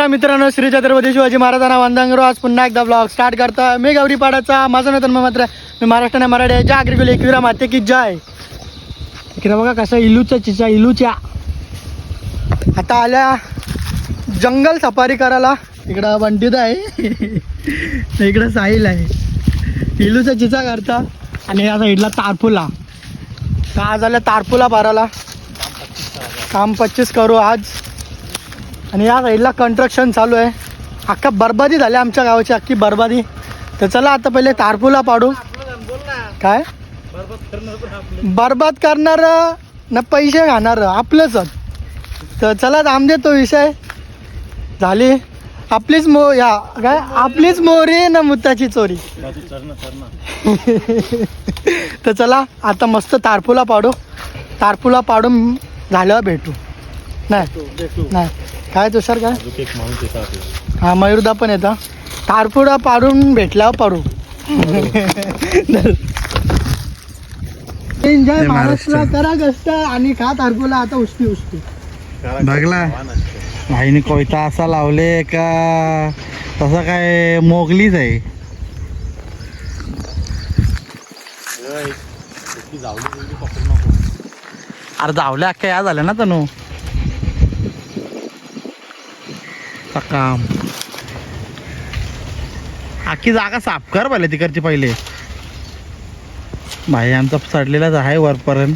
श्रीराम मित्रांनो श्री छत्रपती शिवाजी महाराजांना वंदांगरो आज पुन्हा एकदा ब्लॉग स्टार्ट करता मी गौरीपाडाचा माझं नतन मात्र मी महाराष्ट्र मराठी आहे. ज्या अग्रिकुल एकविरा माते की जय. इकडे बघा कसं इलूचा चिचा इलूच्या. आता आल्या जंगल सफारी करायला. इकडं बंटीत आहे. इकडं साहिल आहे. इलूचा चिचा करता. आणि या साईडला तारपुला आज आल्या तारपुला भरायला काम पच्चीस करू आज. आणि या साईडला कन्स्ट्रक्शन चालू आहे. अख्खा बरबादी झाली आमच्या गावाची अख्खी बरबादी. तर चला आता पहिले तारपुला पाडू. काय? बरबाद करणार ना पैसे खाणार आपलंच. तर चला थांब तो विषय. झाली. आपलीच मो या काय? आपलीच मोरी ना मुत्याची चोरी? तर चला आता मस्त तारपुला पाडू. तारपुला पाडून झाल्यावर भेटू. नाही. नाही. काय तुषार काय? हा मयुरदा पण येतं तारपुडा पाडून भेटल्यावर पाडू. एन्जॉय महाराष्ट्र करा कष्ट आणि खा तारपुला आता उष्टी उष्टी. बघला. भाईने कोयता असा लावले का तसा काय मोगलीच आहे. अरे जावले अख्ख्या या झाल्या ना तनू. काम आखी जागा साफ कर पहिले तिकडची पहिले. भाई आमचा चढलेलाच आहे वरपर्यंत.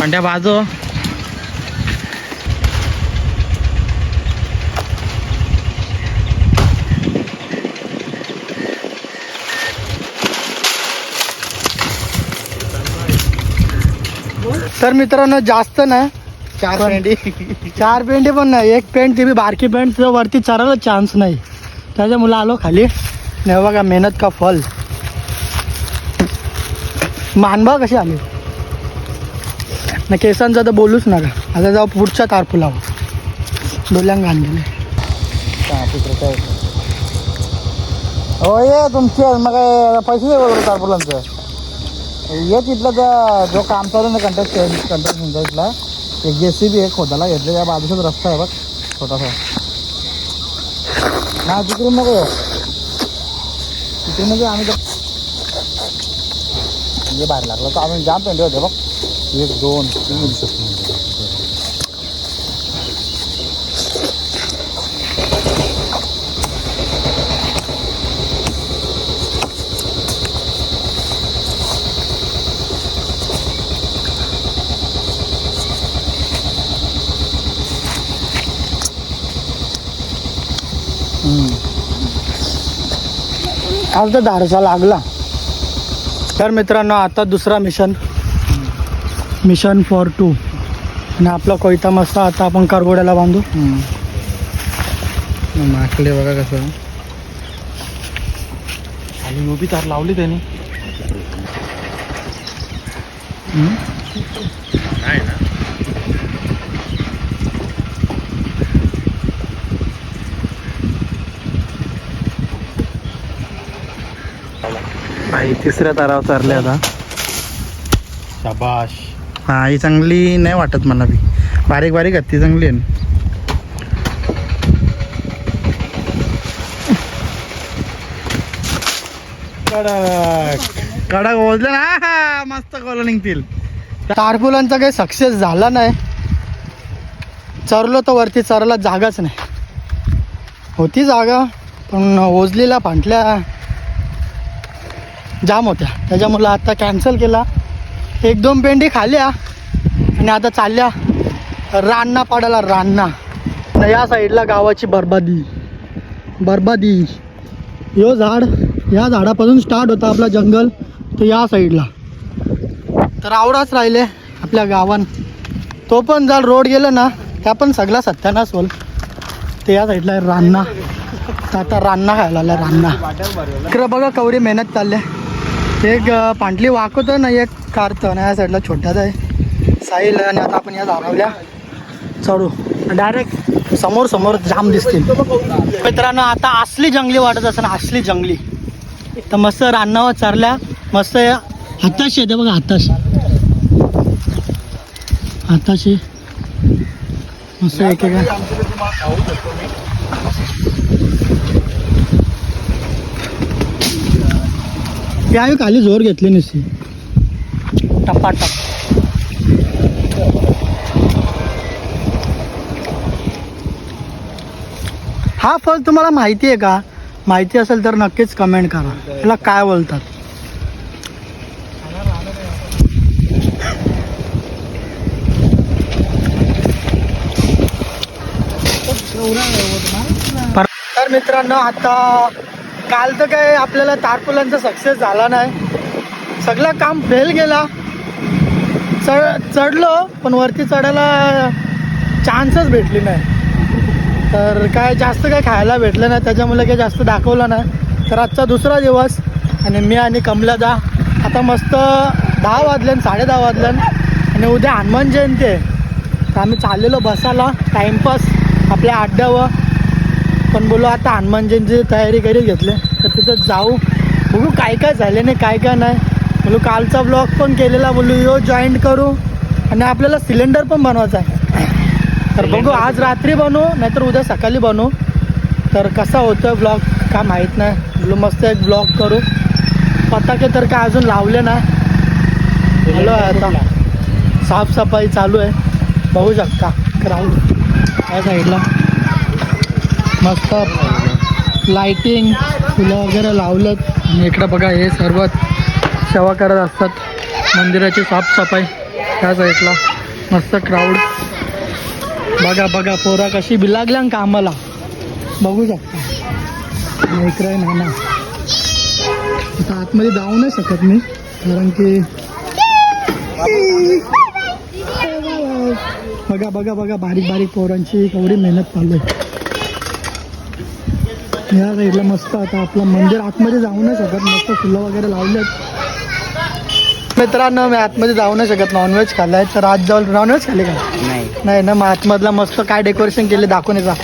पण त्या बाजू तर मित्रांनो जास्त नाही चार पेंडी. चार पेंटी पण नाही एक पेंट ती बी बारकी पेंट वरती चढायला चान्स नाही. त्याच्यामुळे आलो खाली. नाही बघा मेहनत का फल. मानबा कशी आली. ना केसांचं तर बोलूच नका. आता जाऊ पुढच्या तारपुलावर. डोल्यांग घाण गेले हो ये तुमचे मग पैसे दे बरोबर ये तिथलं जो काम चालू ना कंट्रक्ट कंट्रक्शनचा इथला एक जे सी बी एक खोदाला घेतलं त्या बाजूचाच रस्ता आहे बघ छोटासा. ना तिकडून नको तिकडून म्हणजे आम्ही म्हणजे बाहेर लागलं. तर आम्ही जाम पेंडे होते बघ. एक दोन तीन तर धारसा लागला. तर मित्रांनो आता दुसरा मिशन मिशन फॉर टू आणि आपला कोयता मस्त आता आपण करगोड्याला बांधू. माकले बघा कसं. आणि उभी तार लावली त्याने. भाई तिसऱ्या तारावर चालले आता. शाबाश. हा ही चांगली नाही वाटत मला बी. बारीक बारीक हत्ती चांगली आहे कडक. कडक बोलले ना. हा, मस्त गोल निघतील. तारपुलांचा काही सक्सेस झाला नाही. चरलो तर वरती चरायला जागाच नाही. होती जागा पण ओजलीला फांटल्या. जाम होत्या. त्याच्यामुळं आता कॅन्सल केला. एक दोन पेंडी खाल्या आणि आता चालल्या रान्ना पाडायला रान्ना. या साईडला गावाची बरबादी. बरबादी. यो झाड या झाडापासून स्टार्ट होता आपला जंगल. तर या साईडला. तर आवडाच राहिले आपल्या गावान. तो पण जर रोड गेलं ना त्या पण सगळा सत्यानाश होल ते या साईडला रान्ना. आता रान्ना खायला आला रान्ना. इकडं बघा कवरी मेहनत चालल्या एक पांढली पांटली वाकवतं ना एक कारतं ना या साईडला छोट्याच आहे. साहिल आणि आता आपण या धारावल्या चढू. डायरेक्ट समोर समोर जाम दिसतील. मित्रांनो आता असली जंगली वाटत असं असली जंगली. तर मस्त रान्नावर चरल्या मस्त हाताशी येते बघा हाताशी हाताशी मस्त एकेका यावेळी खाली जोर घेतली नसती. टप्पा हा फळ तुम्हाला माहिती आहे का? माहिती असेल तर नक्कीच कमेंट करा. त्याला काय बोलतात? तर मित्रांनो आता काल तर काय आपल्याला तारपुलांचा सक्सेस झाला नाही. सगळं काम फेल गेला. चढ चढलो पण वरती चढायला चान्सच भेटली नाही. तर काय जास्त काय खायला भेटलं नाही त्याच्यामुळे काही जास्त दाखवलं नाही. तर आजचा दुसरा दिवस आणि मी आणि कमलादा आता मस्त दहा वाजल्यान साडे दहा वाजल्यान आणि उद्या हनुमान जयंती आहे. तर आम्ही चाललेलो बसायला टाईमपास आपल्या अड्ड्यावर पण बोलू आता हनुमान जयंतीची तयारी करीत घेतली तर तिथं जाऊ. बघू काय काय झाले नाही काय काय नाही. बोलू कालचा ब्लॉग पण केलेला. बोलू यो जॉईंट करू. आणि आपल्याला सिलेंडर पण बनवायचा आहे. तर बघू आज रात्री बनवू नाहीतर उद्या सकाळी बनवू. तर कसा होतोय ब्लॉग काय माहीत नाही. बोलू मस्त एक ब्लॉग करू. पताके तर काय अजून लावले नाही. आलो आहे आता साफसफाई चालू आहे. बघू शकता. ग्राउंड या साईडला मस्त लाइटिंग फुलं वगैरे लावलं आणि इकडं बघा हे सर्व सेवा करत असतात. मंदिराची साफसफाई. त्या साईडला मस्त क्राऊड बघा बघा पोरा कशी बिलागल्या ना कामाला. बघू शकता. इकडे आहे नाना. आता आतमध्ये जाऊ नाही शकत मी कारण की बघा बघा बघा बारीक बारीक पोरांची एवढी मेहनत चालू आहे. या साईडला मस्त आता आपलं मंदिर आतमध्ये जाऊ नाही शकत. मस्त फुलं वगैरे लावलेत. मित्रांनो मी आतमध्ये जाऊ नाही शकत. नॉनव्हेज खाल्लाय. तर आज जाऊ नॉनव्हेज खाल्ले का? नाही. नाही ना मग आतमधला मस्त काय डेकोरेशन केले दाखवून येता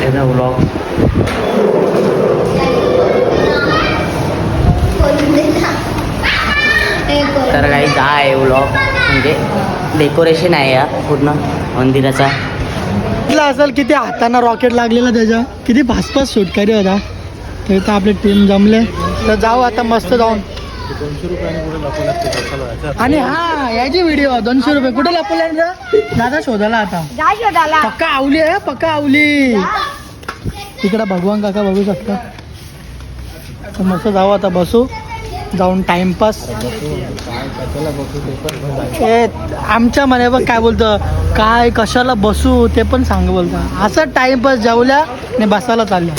त्याचा व्लॉग तर काही हा आहे व्लॉग म्हणजे डेकोरेशन आहे या पूर्ण मंदिराचा. म्हटलं असेल किती हाताना रॉकेट लागलेला त्याच्या. किती भासपास सुटकारी होता तर इथं आपली टीम जमले. तर जाऊ आता मस्त जाऊन. आणि हा याची व्हिडिओ दोनशे रुपये. कुठे लपवले दादा शोधायला आता. पक्का आवली आहे पक्का आवली. तिकडे भगवान काका बघू शकता. तर मस्त जाऊ आता बसू. जाऊन टाइमपास ए आमच्या मने बघ काय बोलतं. काय कशाला बसू ते पण सांग बोलतं. असं टाइमपास जाऊल्या आणि बसायला चालल्या.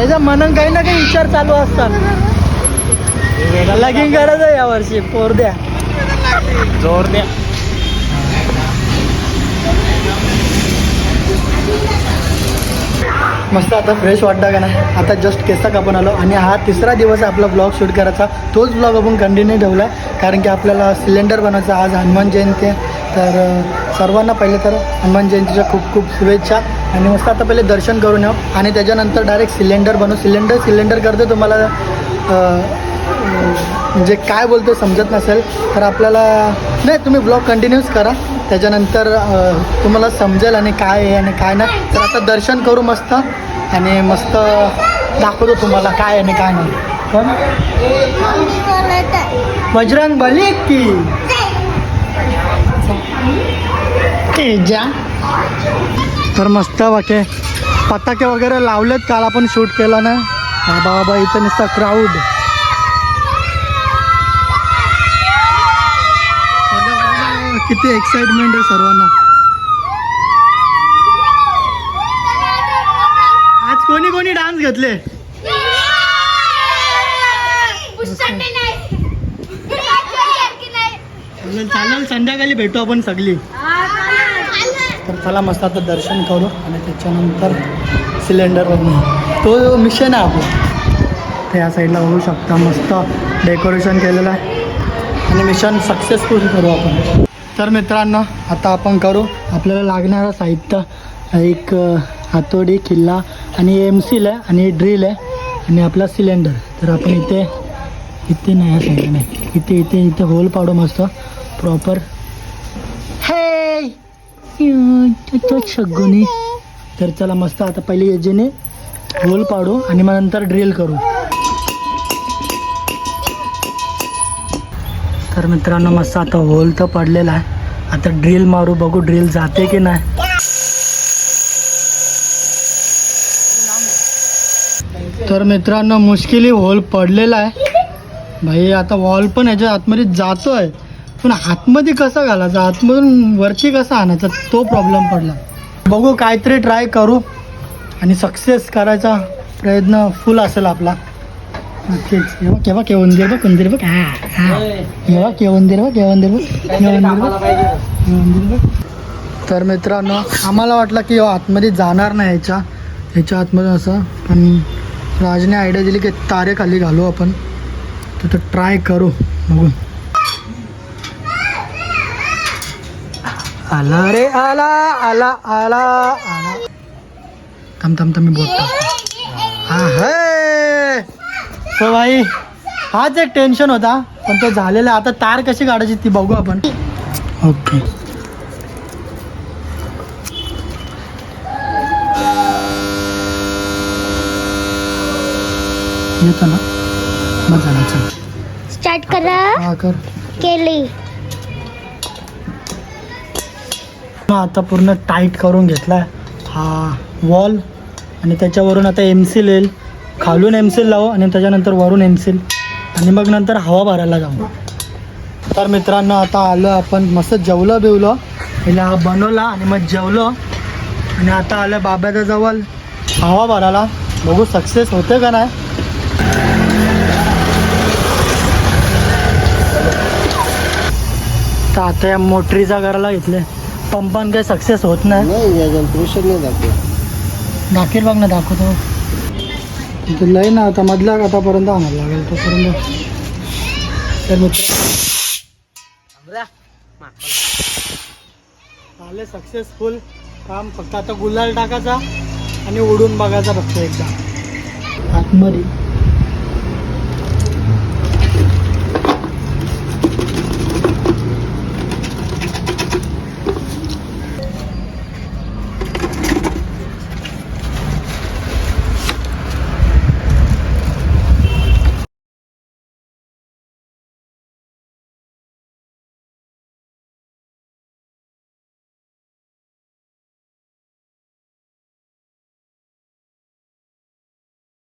याचं मनन काही ना काही विचार चालू असतात. लगीन करायचं यावर्षी पोर द्या. जोर द्या. मस्त आता फ्रेश वाटता का नाही? आता जस्ट केसा कापून आलो आणि हा तिसरा दिवस आहे आपला ब्लॉग शूट करायचा. तोच ब्लॉग आपण कंटिन्यू ठेवला कारण की आपल्याला सिलेंडर बनवायचा आज हनुमान जयंती आहे. तर सर्वांना पहिले तर हनुमान जयंतीच्या खूप खूप शुभेच्छा. आणि मस्त आता पहिले दर्शन करून येऊ. आणि त्याच्यानंतर डायरेक्ट सिलेंडर बनवू. सिलेंडर सिलेंडर करते तुम्हाला म्हणजे काय बोलतो समजत नसेल. तर आपल्याला नाही तुम्ही ब्लॉग कंटिन्यूच करा. त्याच्यानंतर तुम्हाला समजेल आणि काय आहे आणि काय नाही. तर आता दर्शन करू मस्त आणि मस्त दाखवतो तुम्हाला काय आहे आणि काय नाही. पण बजरंग बली की. जा तर मस्त वाके. पताके वगैरे लावलेत काल आपण शूट केलं ना. बाबा इथं नुसता क्राऊड किती एक्साइटमेंट आहे सर्वांना. आज कोणी कोणी डान्स घेतले? चालेल चालेल संध्याकाळी भेटू आपण सगळी. तर चला मस्त आता दर्शन करू आणि त्याच्यानंतर सिलेंडर बघू तो मिशन आहे आपला. तर या साईडला बघू शकता मस्त डेकोरेशन केलेलं आहे. आणि मिशन सक्सेसफुल करू आपण. तर मित्रांनो आता आपण करू. आपल्याला लागणारं साहित्य एक हातोडी किल्ला आणि एम सील आहे आणि ड्रिल आहे आणि आपला सिलेंडर तर आपण इथे इथे नाही या साईडला नाही. इथे इथे इथे होल पाडू मस्त. प्रॉपर हे शगुनी तर चला मस्त आता पहिले याजेने होल पाडू आणि मग नंतर ड्रिल करू. तर मित्रांनो मस्त आता होल तर पडलेला आहे. आता ड्रिल मारू बघू ड्रिल जाते की नाही. तर मित्रांनो मुश्किली होल पडलेला आहे. भाई आता वॉल पण याच्या आतमध्ये जातोय. पण आतमध्ये कसा घालायचा? आतमधून वरती कसा आणायचा? तो प्रॉब्लेम पडला. बघू काहीतरी ट्राय करू. आणि सक्सेस करायचा प्रयत्न फुल असेल आपला. नक्कीच केव्हा केव्हा केव्हा उंदीर बघ उंदीर बघ हा हा केव्हा केव्हा उंदीर बघ केव्हा उंदीर बघ केव्हा उंदीर बघ उंदीर बघ तर मित्रांनो आम्हाला वाटलं की आतमध्ये जाणार नाही ह्याच्या ह्याच्या आतमध्ये असं पण राजने आयडिया दिली की तारे खाली घालू आपण तर ट्राय करू बघून आला रे आला आला आला आला थांब थांब थांब मी बोलतो हा हे हे तो भाई हाच एक टेन्शन होता. पण तो झालेला. आता तार कशी काढायची ती बघू आपण. ओके. येतो ना. मग झालं चल. स्टार्ट करा. हा कर. केली. मग आता पूर्ण टाईट करून घेतला हा वॉल आणि त्याच्यावरून आता एमसील येईल खालून एमसील लावू आणि त्याच्यानंतर वरून एमसील आणि मग नंतर हवा भरायला जाऊ. तर मित्रांनो आता आलो आपण मस्त जेवलो बिवलो. पहिले हा बनवला आणि मग जेवलो. आणि आता आलं बाब्याच्या जवळ. हवा भरायला. बघू सक्सेस होते का नाही? तर आता या मोटरीचा करायला घेतले. पंपान काही सक्सेस होत नाही. नाही प्रेशर नाही दाखील बघ ना दाखवतो. लय ना आता मधल्या आतापर्यंत आणायला लागेल तोपर्यंत. तर मित्र झाले सक्सेसफुल काम फक्त आता गुलाल टाकायचा आणि उडून बघायचा फक्त एकदा. आतमध्ये.